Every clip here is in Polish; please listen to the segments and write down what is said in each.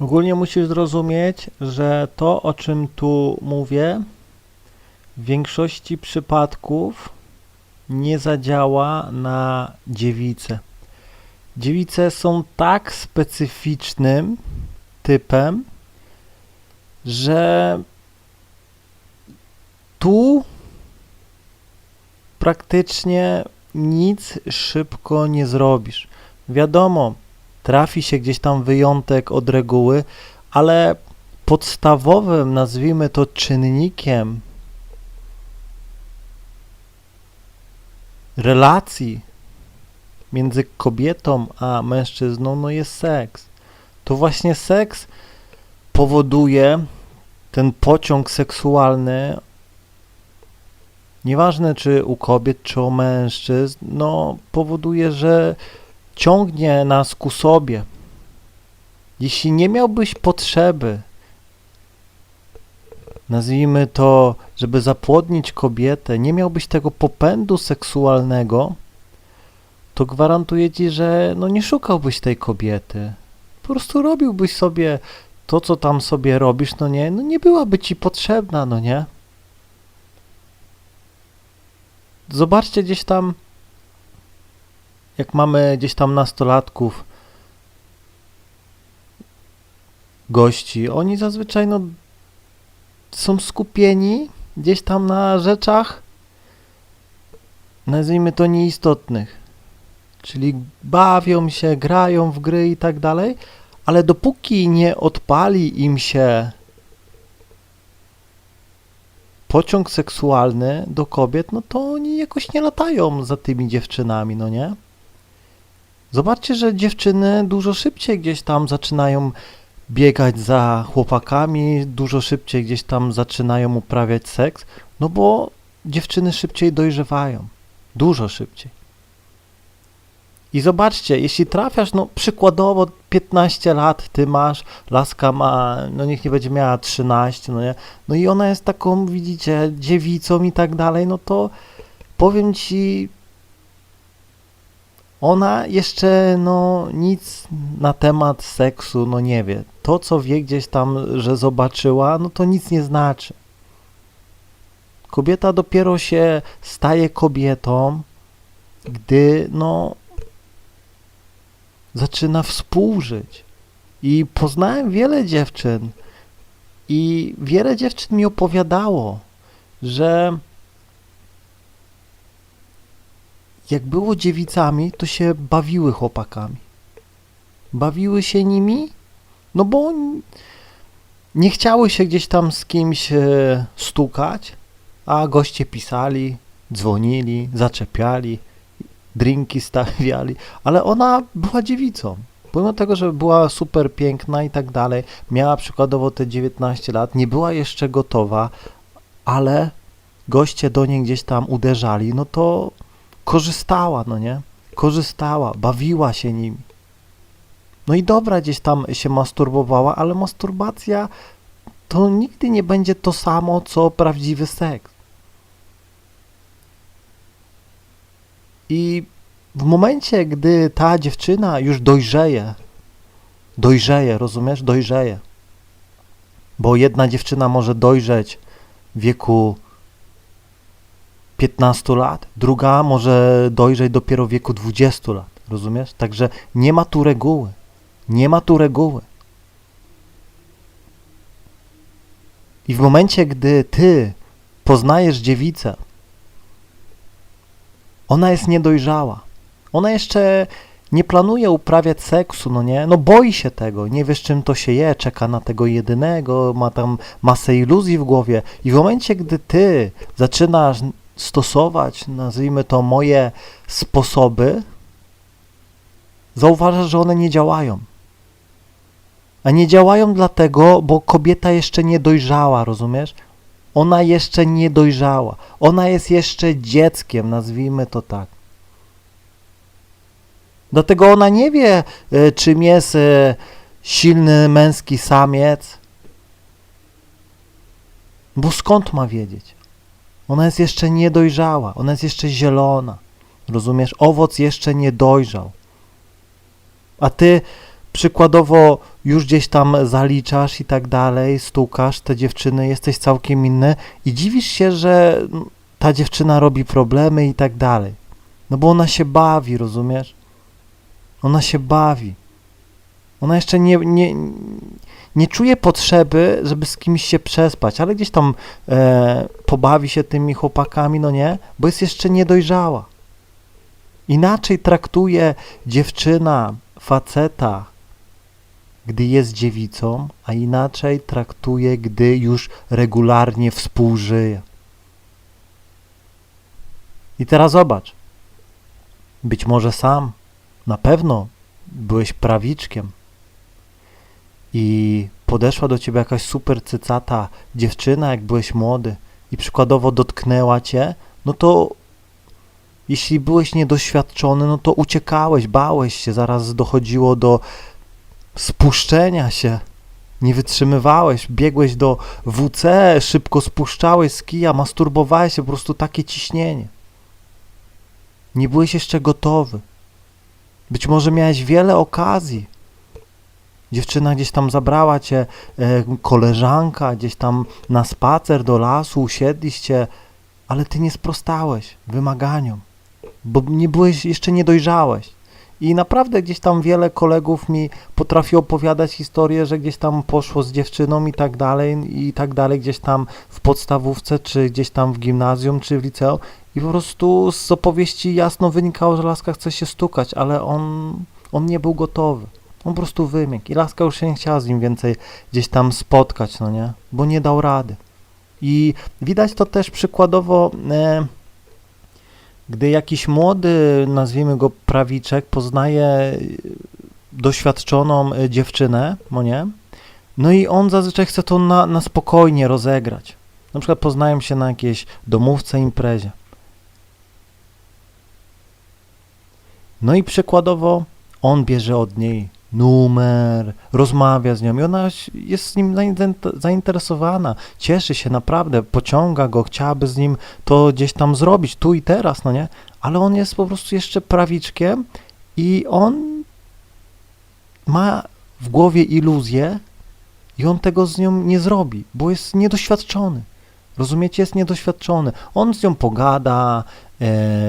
Ogólnie musisz zrozumieć, że to, o czym tu mówię, w większości przypadków nie zadziała na dziewice. Dziewice są tak specyficznym typem, że tu praktycznie nic szybko nie zrobisz. Wiadomo, trafi się gdzieś tam wyjątek od reguły, ale podstawowym, nazwijmy to czynnikiem relacji między kobietą a mężczyzną no jest seks. To właśnie seks powoduje ten pociąg seksualny, nieważne czy u kobiet, czy u mężczyzn, no powoduje, że ciągnie nas ku sobie. Jeśli nie miałbyś potrzeby, nazwijmy to, żeby zapłodnić kobietę, nie miałbyś tego popędu seksualnego, to gwarantuję ci, że no nie szukałbyś tej kobiety. Po prostu robiłbyś sobie to, co tam sobie robisz, no nie, no nie byłaby ci potrzebna, no nie. Zobaczcie gdzieś tam, jak mamy gdzieś tam nastolatków, gości, oni zazwyczaj no są skupieni gdzieś tam na rzeczach, nazwijmy to nieistotnych. Czyli bawią się, grają w gry i tak dalej, ale dopóki nie odpali im się pociąg seksualny do kobiet, no to oni jakoś nie latają za tymi dziewczynami, no nie? Zobaczcie, że dziewczyny dużo szybciej gdzieś tam zaczynają biegać za chłopakami, dużo szybciej gdzieś tam zaczynają uprawiać seks, no bo dziewczyny szybciej dojrzewają. Dużo szybciej. I zobaczcie, jeśli trafiasz, no przykładowo 15 lat ty masz, laska ma, no niech nie będzie miała 13, no nie, no i ona jest taką, widzicie, dziewicą i tak dalej, no to powiem ci, ona jeszcze, no nic na temat seksu, no nie wie. To, co wie gdzieś tam, że zobaczyła, no to nic nie znaczy. Kobieta dopiero się staje kobietą, gdy, no, zaczyna współżyć. I poznałem wiele dziewczyn i wiele dziewczyn mi opowiadało, że jak było dziewicami, to się bawiły chłopakami. Bawiły się nimi, no bo nie chciały się gdzieś tam z kimś e, stukać, a goście pisali, dzwonili, zaczepiali, drinki stawiali, ale ona była dziewicą. Pomimo tego, że była super piękna i tak dalej, miała przykładowo te 19 lat, nie była jeszcze gotowa, ale goście do niej gdzieś tam uderzali, no to korzystała, no nie? Korzystała, bawiła się nimi. No i dobra, gdzieś tam się masturbowała, ale masturbacja to nigdy nie będzie to samo, co prawdziwy seks. I w momencie, gdy ta dziewczyna już dojrzeje, dojrzeje, rozumiesz? Dojrzeje. Bo jedna dziewczyna może dojrzeć w wieku 15 lat, druga może dojrzeć dopiero w wieku 20 lat, rozumiesz? Także nie ma tu reguły. Nie ma tu reguły. I w momencie, gdy ty poznajesz dziewicę, ona jest niedojrzała. Ona jeszcze nie planuje uprawiać seksu, no nie? No boi się tego, nie wiesz czym to się je, czeka na tego jedynego, ma tam masę iluzji w głowie i w momencie, gdy ty zaczynasz stosować, nazwijmy to moje sposoby, zauważasz, że one nie działają. A nie działają dlatego, bo kobieta jeszcze nie dojrzała, rozumiesz? Ona jeszcze nie dojrzała. Ona jest jeszcze dzieckiem, nazwijmy to tak. Dlatego ona nie wie, e, czym jest e, silny męski samiec. Bo skąd ma wiedzieć? Ona jest jeszcze niedojrzała, ona jest jeszcze zielona. Rozumiesz? Owoc jeszcze nie dojrzał. A ty przykładowo już gdzieś tam zaliczasz i tak dalej, stukasz te dziewczyny, jesteś całkiem inny i dziwisz się, że ta dziewczyna robi problemy i tak dalej. No bo ona się bawi, rozumiesz? Ona się bawi. Ona jeszcze nie, nie, nie czuje potrzeby, żeby z kimś się przespać, ale gdzieś tam e, pobawi się tymi chłopakami, no nie? Bo jest jeszcze niedojrzała. Inaczej traktuje dziewczyna faceta, gdy jest dziewicą, a inaczej traktuje, gdy już regularnie współżyje. I teraz zobacz. Być może sam, na pewno byłeś prawiczkiem i podeszła do ciebie jakaś super cycata dziewczyna, jak byłeś młody i przykładowo dotknęła cię, no to jeśli byłeś niedoświadczony, no to uciekałeś, bałeś się, zaraz dochodziło do spuszczenia się. Nie wytrzymywałeś, biegłeś do WC, szybko spuszczałeś z kija, masturbowałeś się, po prostu takie ciśnienie. Nie byłeś jeszcze gotowy. Być może miałeś wiele okazji. Dziewczyna gdzieś tam zabrała cię, e, koleżanka, gdzieś tam na spacer do lasu, usiedliście, ale ty nie sprostałeś wymaganiom, bo nie byłeś, jeszcze nie dojrzałeś. I naprawdę gdzieś tam wiele kolegów mi potrafi opowiadać historię, że gdzieś tam poszło z dziewczyną i tak dalej, i tak dalej, gdzieś tam w podstawówce, czy gdzieś tam w gimnazjum, czy w liceum. I po prostu z opowieści jasno wynikało, że laska chce się stukać, ale on, on nie był gotowy. On po prostu wymiękł. I laska już się nie chciała z nim więcej gdzieś tam spotkać, no nie? Bo nie dał rady. I widać to też przykładowo, e, gdy jakiś młody, nazwijmy go prawiczek, poznaje doświadczoną e, dziewczynę, no nie? No i on zazwyczaj chce to na, na spokojnie rozegrać. Na przykład poznają się na jakiejś domówce, imprezie. No i przykładowo on bierze od niej numer, rozmawia z nią i ona jest z nim zainter- zainteresowana, cieszy się naprawdę, pociąga go, chciałaby z nim to gdzieś tam zrobić, tu i teraz, no nie? Ale on jest po prostu jeszcze prawiczkiem i on ma w głowie iluzję i on tego z nią nie zrobi, bo jest niedoświadczony. Rozumiecie, jest niedoświadczony. On z nią pogada,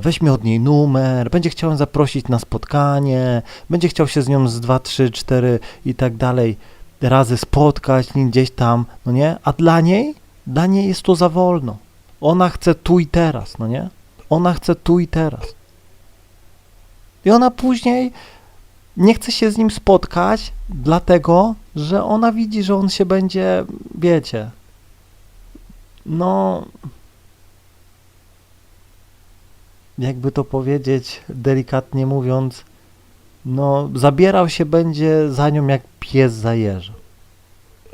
weźmie od niej numer, będzie chciał ją zaprosić na spotkanie, będzie chciał się z nią z 2, 3, 4 i tak dalej razy spotkać gdzieś tam, no nie? A dla niej, dla niej jest to za wolno. Ona chce tu i teraz, no nie? Ona chce tu i teraz. I ona później nie chce się z nim spotkać, dlatego, że ona widzi, że on się będzie, wiecie, no, jakby to powiedzieć, delikatnie mówiąc, no, zabierał się będzie za nią jak pies za jeża.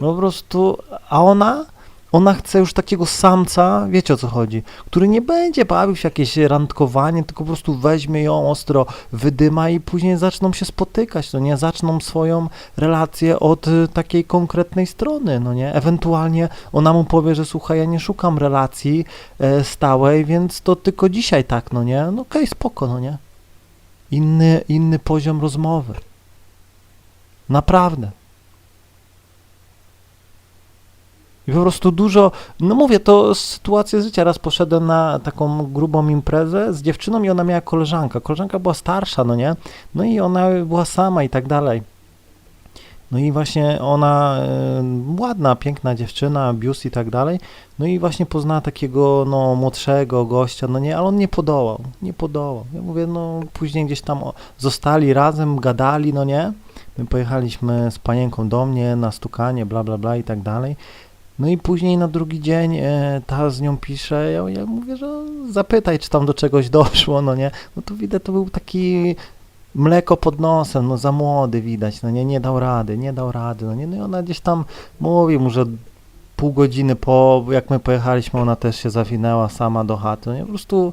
No po prostu, a ona, ona chce już takiego samca, wiecie o co chodzi, który nie będzie bawił się jakieś randkowanie, tylko po prostu weźmie ją ostro, wydyma i później zaczną się spotykać, no nie, zaczną swoją relację od y, takiej konkretnej strony, no nie, ewentualnie ona mu powie, że słuchaj, ja nie szukam relacji e, stałej, więc to tylko dzisiaj tak, no nie, no okej, spoko, no nie. Inny, inny poziom rozmowy. Naprawdę. I po prostu dużo, no mówię, to sytuacja życia. Raz poszedłem na taką grubą imprezę z dziewczyną i ona miała koleżankę. Koleżanka była starsza, no nie? No i ona była sama i tak dalej. No i właśnie ona, e, ładna, piękna dziewczyna, biust i tak dalej. No i właśnie poznała takiego, no, młodszego gościa, no nie, ale on nie podołał, nie podołał. Ja mówię, no, później gdzieś tam zostali razem, gadali, no nie. My pojechaliśmy z panienką do mnie na stukanie, bla, bla, bla i tak dalej. No i później na drugi dzień e, ta z nią pisze, ja, ja mówię, że zapytaj, czy tam do czegoś doszło, no nie. No to widać, to był taki mleko pod nosem, no za młody widać, no nie, nie dał rady, nie dał rady, no nie, no i ona gdzieś tam mówi mu, że pół godziny po, jak my pojechaliśmy, ona też się zawinęła sama do chaty, no nie, po prostu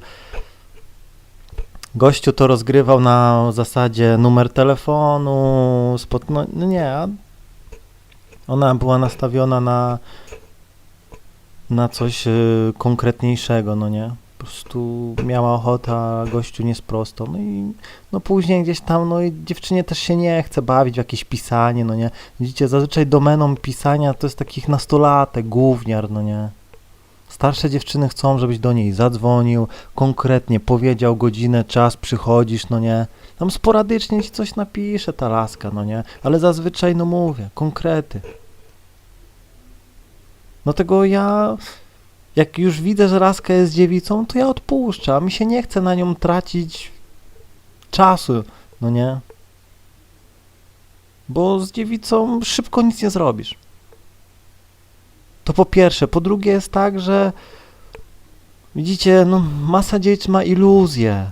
gościu to rozgrywał na zasadzie numer telefonu, spot, no, no nie, a ona była nastawiona na na coś y, konkretniejszego, no nie? Po prostu miała ochotę, a gościu nie sprostał. No i no później gdzieś tam, no i dziewczynie też się nie chce bawić w jakieś pisanie, no nie. Widzicie, zazwyczaj domeną pisania to jest takich nastolatek, gówniar, no nie. Starsze dziewczyny chcą, żebyś do niej zadzwonił, konkretnie powiedział godzinę, czas, przychodzisz, no nie. Tam sporadycznie ci coś napisze ta laska, no nie. Ale zazwyczaj, no mówię, konkrety. No tego ja, jak już widzę, że laska jest dziewicą, to ja odpuszczam. Mi się nie chce na nią tracić czasu, no nie. Bo z dziewicą szybko nic nie zrobisz. To po pierwsze. Po drugie jest tak, że widzicie, no masa dzieci ma iluzję.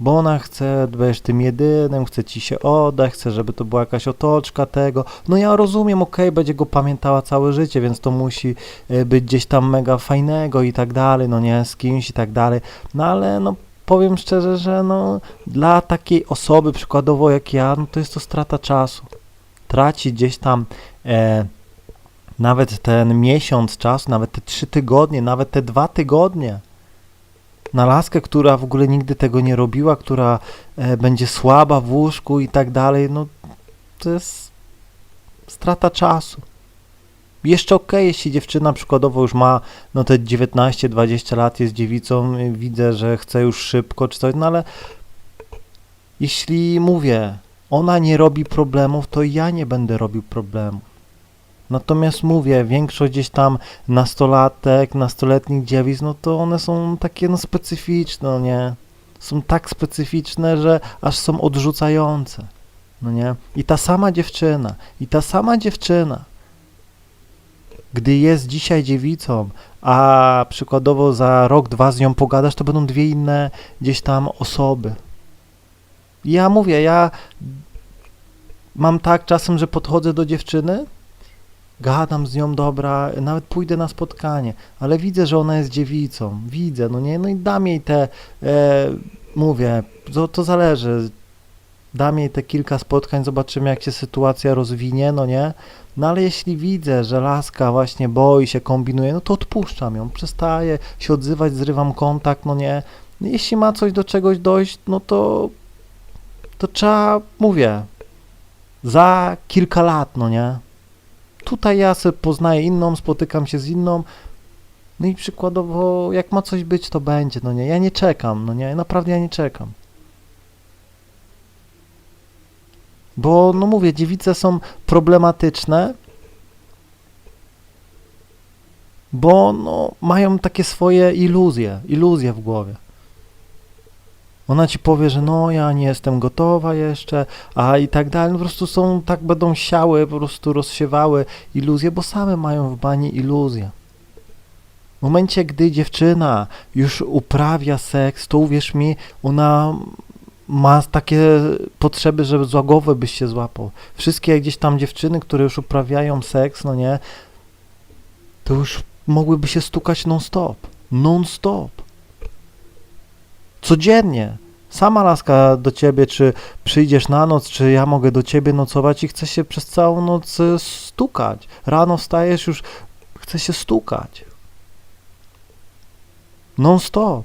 Bo ona chce być tym jedynym, chce ci się oddać, chce, żeby to była jakaś otoczka tego. No ja rozumiem, okej, będzie go pamiętała całe życie, więc to musi e, być gdzieś tam mega fajnego i tak dalej, no nie, z kimś i tak dalej. No ale no powiem szczerze, że no dla takiej osoby przykładowo jak ja, no to jest to strata czasu. Traci gdzieś tam e, nawet ten miesiąc czasu, nawet te trzy tygodnie, nawet te dwa tygodnie na laskę, która w ogóle nigdy tego nie robiła, która e, będzie słaba w łóżku i tak dalej, no to jest strata czasu. Jeszcze okej, jeśli dziewczyna przykładowo już ma no te 19-20 lat, jest dziewicą, y, widzę, że chce już szybko czy coś, no ale jeśli mówię, ona nie robi problemów, to ja nie będę robił problemów. Natomiast mówię, większość gdzieś tam nastolatek, nastoletnich dziewic, no to one są takie no specyficzne, no nie? Są tak specyficzne, że aż są odrzucające, no nie? I ta sama dziewczyna, i ta sama dziewczyna, gdy jest dzisiaj dziewicą, a przykładowo za rok, dwa z nią pogadasz, to będą dwie inne gdzieś tam osoby. Ja mówię, ja mam tak czasem, że podchodzę do dziewczyny, gadam z nią, dobra, nawet pójdę na spotkanie, ale widzę, że ona jest dziewicą, widzę, no nie, no i dam jej te, e, mówię, to, to zależy, dam jej te kilka spotkań, zobaczymy jak się sytuacja rozwinie, no nie, no ale jeśli widzę, że laska właśnie boi się, kombinuje, no to odpuszczam ją, przestaję się odzywać, zrywam kontakt, no nie, no jeśli ma coś do czegoś dojść, no to, to trzeba, mówię, za kilka lat, no nie, Tutaj ja sobie poznaję inną, spotykam się z inną. No i przykładowo, jak ma coś być, to będzie, no nie. Ja nie czekam, no nie. Naprawdę ja nie czekam. Bo, no mówię, dziewice są problematyczne, bo no, mają takie swoje iluzje, iluzje w głowie. Ona ci powie, że no ja nie jestem gotowa jeszcze, a i tak dalej. No, po prostu są, tak będą siały, po prostu rozsiewały iluzje, bo same mają w bani iluzje. W momencie, gdy dziewczyna już uprawia seks, to uwierz mi, ona ma takie potrzeby, żeby za głowę byś się złapał. Wszystkie gdzieś tam dziewczyny, które już uprawiają seks, no nie, to już mogłyby się stukać non-stop. Non-stop codziennie. Sama laska do ciebie, czy przyjdziesz na noc, czy ja mogę do ciebie nocować i chce się przez całą noc e, stukać. Rano wstajesz, już chce się stukać. Non stop.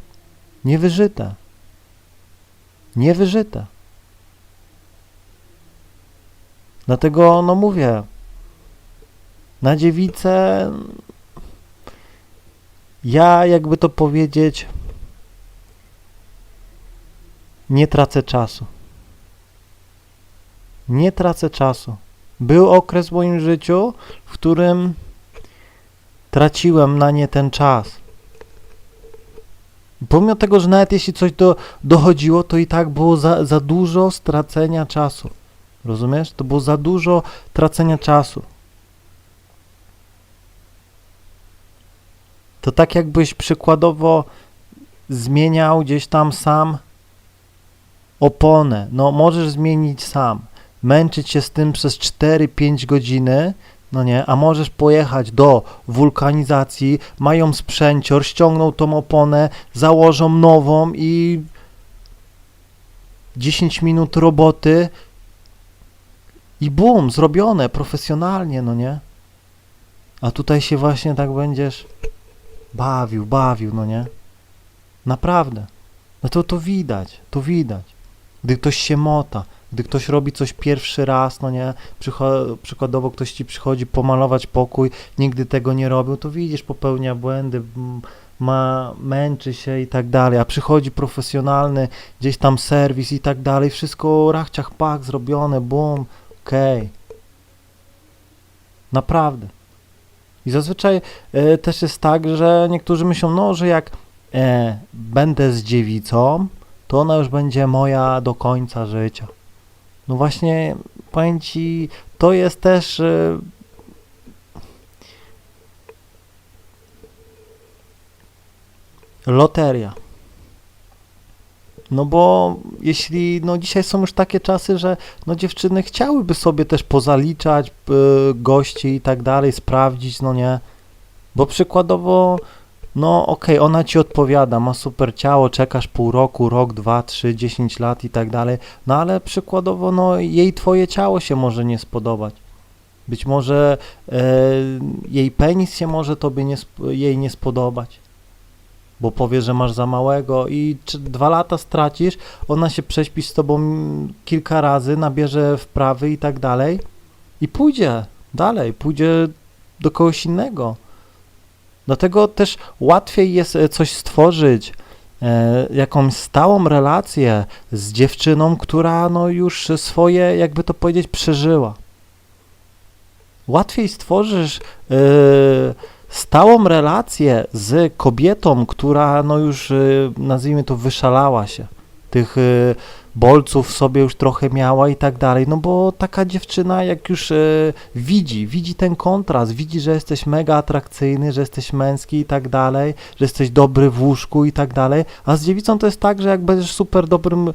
Niewyżyte. Niewyżyte. Dlatego, no mówię, na dziewicę ja, jakby to powiedzieć, nie tracę czasu. Nie tracę czasu. Był okres w moim życiu, w którym traciłem na nie ten czas. Pomimo tego, że nawet jeśli coś do, dochodziło, to i tak było za, za dużo stracenia czasu. Rozumiesz? To było za dużo tracenia czasu. To tak jakbyś przykładowo zmieniał gdzieś tam sam oponę, no możesz zmienić sam, męczyć się z tym przez 4-5 godziny, no nie, a możesz pojechać do wulkanizacji, mają sprzęcior, ściągną tą oponę, założą nową i 10 minut roboty i bum, zrobione profesjonalnie, no nie? A tutaj się właśnie tak będziesz bawił, bawił, no nie? Naprawdę. No to to widać, to widać. Gdy ktoś się mota, gdy ktoś robi coś pierwszy raz, no nie, Przycho- przykładowo ktoś ci przychodzi pomalować pokój, nigdy tego nie robił, to widzisz, popełnia błędy, ma, męczy się i tak dalej, a przychodzi profesjonalny, gdzieś tam serwis i tak dalej, wszystko rachciach pak zrobione, bum, okej. Naprawdę. I zazwyczaj e, też jest tak, że niektórzy myślą, no, że jak e, będę z dziewicą, to ona już będzie moja do końca życia. No właśnie, powiem ci, to jest też e, loteria. No bo jeśli, no dzisiaj są już takie czasy, że no dziewczyny chciałyby sobie też pozaliczać y, gości i tak dalej, sprawdzić, no nie. Bo przykładowo, no okej, ona ci odpowiada, ma super ciało, czekasz pół roku, rok, dwa, trzy, dziesięć lat i tak dalej, no ale przykładowo, no jej twoje ciało się może nie spodobać. Być może e, jej penis się może tobie nie, jej nie spodobać bo powie, że masz za małego i dwa lata stracisz, ona się prześpi z tobą kilka razy, nabierze wprawy i tak dalej i pójdzie dalej, pójdzie do kogoś innego. Dlatego też łatwiej jest e, coś stworzyć, e, jakąś stałą relację z dziewczyną, która no już swoje, jakby to powiedzieć, przeżyła. Łatwiej stworzysz e, stałą relację z kobietą, która no już nazwijmy to wyszalała się, tych bolców sobie już trochę miała i tak dalej, no bo taka dziewczyna jak już y, widzi, widzi ten kontrast, widzi, że jesteś mega atrakcyjny, że jesteś męski i tak dalej, że jesteś dobry w łóżku i tak dalej, a z dziewicą to jest tak, że jak będziesz super dobrym e,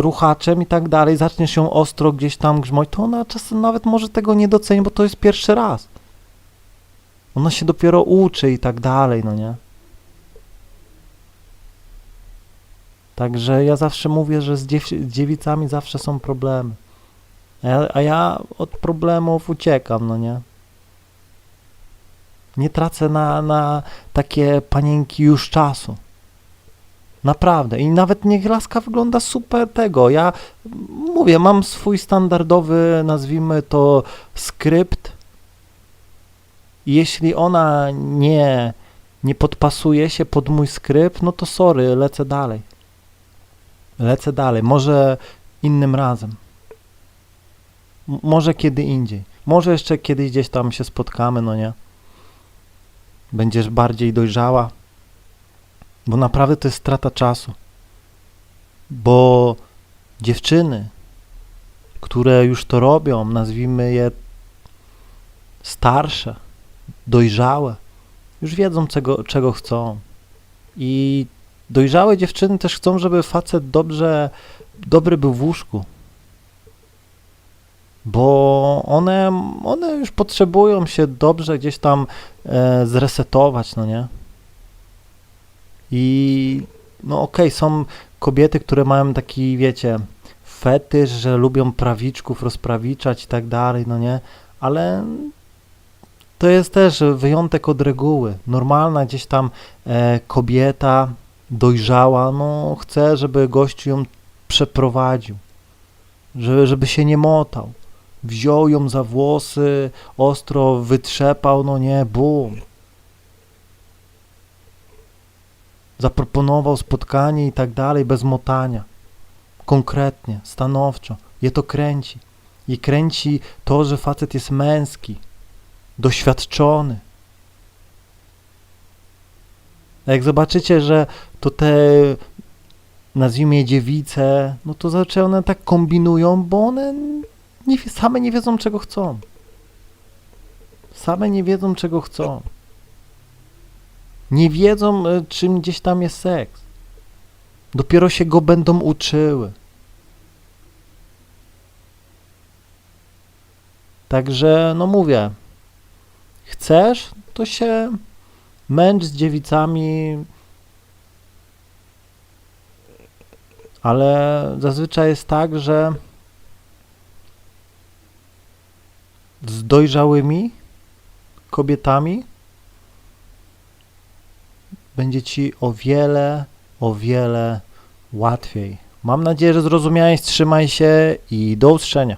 ruchaczem i tak dalej, zaczniesz się ostro gdzieś tam grzmoć, to ona czasem nawet może tego nie doceni, bo to jest pierwszy raz. Ona się dopiero uczy i tak dalej, no nie? Także ja zawsze mówię, że z dziew- dziewicami zawsze są problemy. A ja, a ja od problemów uciekam, no nie? Nie tracę na, na takie panienki już czasu. Naprawdę. I nawet niech laska wygląda super tego. Ja mówię, mam swój standardowy, nazwijmy to, skrypt. Jeśli ona nie, nie podpasuje się pod mój skrypt, no to sorry, lecę dalej. Lecę dalej. Może innym razem. Może kiedy indziej. Może jeszcze kiedyś gdzieś tam się spotkamy, no nie? Będziesz bardziej dojrzała. Bo naprawdę to jest strata czasu. Bo dziewczyny, które już to robią, nazwijmy je starsze, dojrzałe, już wiedzą czego, czego chcą. I dojrzałe dziewczyny też chcą, żeby facet dobrze, dobry był w łóżku. Bo one, one już potrzebują się dobrze gdzieś tam e, zresetować, no nie? I no okej, są kobiety, które mają taki, wiecie, fetysz, że lubią prawiczków rozprawiczać i tak dalej, no nie? Ale to jest też wyjątek od reguły. Normalna gdzieś tam e, kobieta dojrzała, no chce, żeby gościu ją przeprowadził, żeby, żeby się nie motał. Wziął ją za włosy, ostro wytrzepał, no nie, bum. Zaproponował spotkanie i tak dalej, bez motania. Konkretnie, stanowczo. Je to kręci. I kręci to, że facet jest męski, doświadczony. A jak zobaczycie, że to te, nazwijmy je dziewice, no to zaczęły one tak kombinują, bo one nie, same nie wiedzą, czego chcą. Same nie wiedzą, czego chcą. Nie wiedzą, e, czym gdzieś tam jest seks. Dopiero się go będą uczyły. Także, no mówię, chcesz, to się męcz z dziewicami, ale zazwyczaj jest tak, że z dojrzałymi kobietami będzie ci o wiele o wiele łatwiej. Mam nadzieję, że zrozumiałeś, trzymaj się i do usłyszenia.